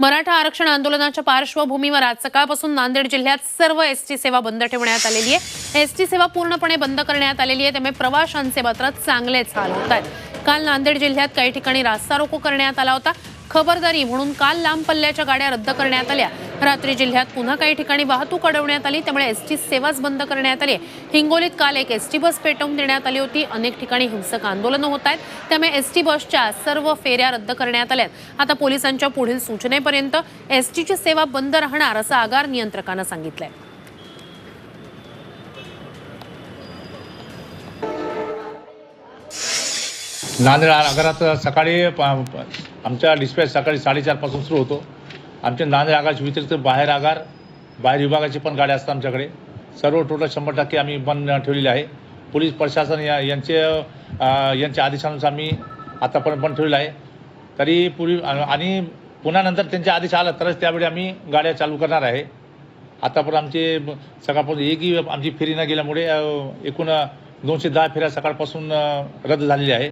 मराठा आरक्षण आंदोलनाच्या पार्श्वभूमीवर आज सकाळपासून नांदेड जिल्ह्यात सर्व एस टी सेवा बंद ठेवण्यात आलेली आहे. एस टी सेवा पूर्णपणे बंद करण्यात आलेली आहे. त्यामुळे प्रवाशांचे मात्र चांगलेच हाल होत आहेत. काल नांदेड जिल्ह्यात काही ठिकाणी रास्ता रोको करण्यात आला होता. खबरदारी म्हणून काल लांब पल्ल्याच्या गाड्या रद्द करण्यात आल्या. रात्री जिल्ह्यात पुन्हा काही ठिकाणी वाहतूक अडवण्यात आली त्यामुळे एस टी सेवाच बंद करण्यात आली. आहे. हिंगोलीत काल एक एस टी बस पेटवून देण्यात आली होती. अनेक ठिकाणी हिंसक आंदोलनं होत आहेत. त्यामुळे एस टी बसच्या सर्व फेऱ्या रद्द करण्यात आल्यात आता पोलिसांच्या पुढील सूचनेपर्यंत एस टीची सेवा बंद राहणार असं आगार नियंत्रकानं सांगितलंय. नांदेड आगारात सकाळी प- प- आमच्या डिस्पॅच सकाळी साडेचारपासून सुरू होतो. आमच्या नांदेड आगारच्या व्यतिरिक्त बाहेर आगार बाहेर विभागाची पण गाड्या असतात आमच्याकडे. सर्व टोटल शंभर टक्के आम्ही बंद ठेवलेले आहे. पोलीस प्रशासन या यांचे यांच्या आदेशानुसार आम्ही आतापर्यंत बंद ठेवलेलं आहे. तरी पूर्वी आणि पुन्हा नंतर त्यांचे आदेश आला तरच त्यावेळी आम्ही गाड्या चालू करणार आहे. आतापर्यंत आमचे सकाळपासून एकही आमची फेरी न गेल्यामुळे एकूण दोनशे दहा फेऱ्या सकाळपासून रद्द झालेल्या आहे